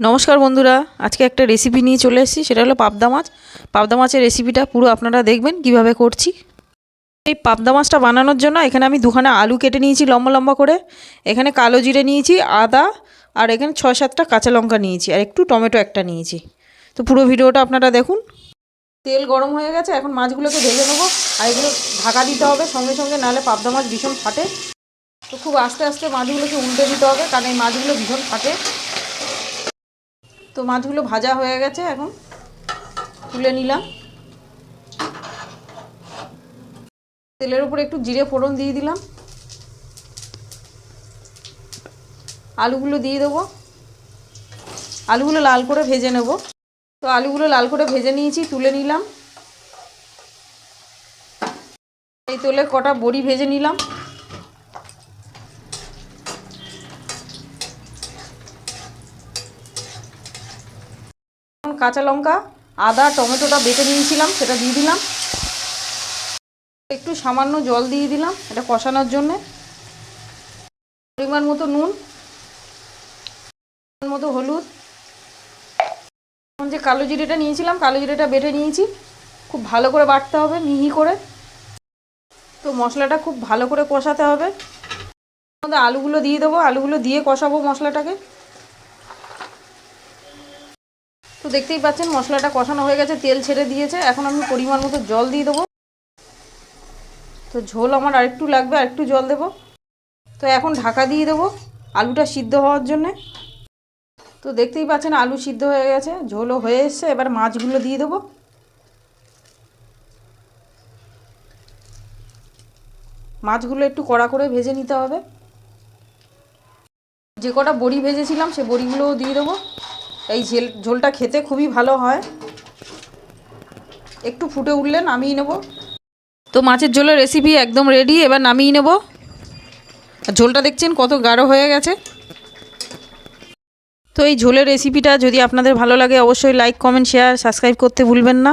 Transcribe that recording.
নমস্কার বন্ধুরা, আজকে একটা রেসিপি নিয়ে চলে এসেছি, সেটা হলো পাবদা মাছ। পাবদা মাছের রেসিপিটা পুরো আপনারা দেখবেন কীভাবে করছি। এই পাবদা মাছটা বানানোর জন্য এখানে আমি দুখানা আলু কেটে নিয়েছি লম্বা লম্বা করে। এখানে কালো জিরে নিয়েছি, আদা, আর এখানে ছয় সাতটা কাঁচা লঙ্কা নিয়েছি, আর একটু টমেটো একটা নিয়েছি। তো পুরো ভিডিওটা আপনারা দেখুন। তেল গরম হয়ে গেছে, এখন মাছগুলোকে ভেজে নেব, আর এগুলো ঢাকা দিতে হবে সঙ্গে সঙ্গে, নাহলে পাবদা মাছ ভীষণ ফাটে। তো খুব আস্তে আস্তে মাছগুলোকে উল্টে দিতে হবে, কারণ এই মাছগুলো ভীষণ ফাটে। তো মাছগুলো ভাজা হয়ে গেছে, এখন তুলে নিলাম। তেলের উপরে একটু জিরে ফোড়ন দিয়ে দিলাম। আলুগুলো দিয়ে দেবো। আলুগুলো লাল করে ভেজে নেব। তো আলুগুলো লাল করে ভেজে নিয়েছি, তুলে নিলাম। এই তোলে কটা বড়ি ভেজে নিলাম। কাঁচা লঙ্কা, আদা, টমেটোটা বেটে নিয়েছিলাম, সেটা দিয়ে দিলাম। একটু সামান্য জল দিয়ে দিলাম, এটা কষানোর জন্যে। পরিমাণ মতো নুন মতো হলুদ। যে কালো জিরেটা নিয়েছিলাম, কালো জিরেটা বেটে নিয়েছি। খুব ভালো করে বাটতে হবে, মিহি করে। তো মশলাটা খুব ভালো করে কষাতে হবে। আলুগুলো দিয়ে দেবো, আলুগুলো দিয়ে কষাবো মশলাটাকে। তো দেখতেই পাচ্ছেন, মশলাটা কষানো হয়ে গেছে, তেল ছেড়ে দিয়েছে। এখন আমি পরিমাণ মতো জল দিয়ে দেবো। তো ঝোল আমার আরেকটু লাগবে, আরেকটু জল দেব। তো এখন ঢাকা দিয়ে দেবো আলুটা সিদ্ধ হওয়ার জন্যে। তো দেখতেই পাচ্ছেন, আলু সিদ্ধ হয়ে গেছে, ঝোলও হয়ে এসছে। এবার মাছগুলো দিয়ে দেবো। মাছগুলো একটু কড়া করে ভেজে নিতে হবে। যে কটা বড়ি ভেজেছিলাম, সে বড়িগুলোও দিয়ে দেবো। এই ঝেল, ঝোলটা খেতে খুবই ভালো হয়। একটু ফুটে উঠলে নামিয়ে নেব। তো মাছের ঝোলের রেসিপি একদম রেডি এবার নামিয়ে নেব। আর ঝোলটা দেখছেন কত গাঢ় হয়ে গেছে। তো এই ঝোলের রেসিপিটা যদি আপনাদের ভালো লাগে, অবশ্যই লাইক কমেন্ট শেয়ার সাবস্ক্রাইব করতে ভুলবেন না।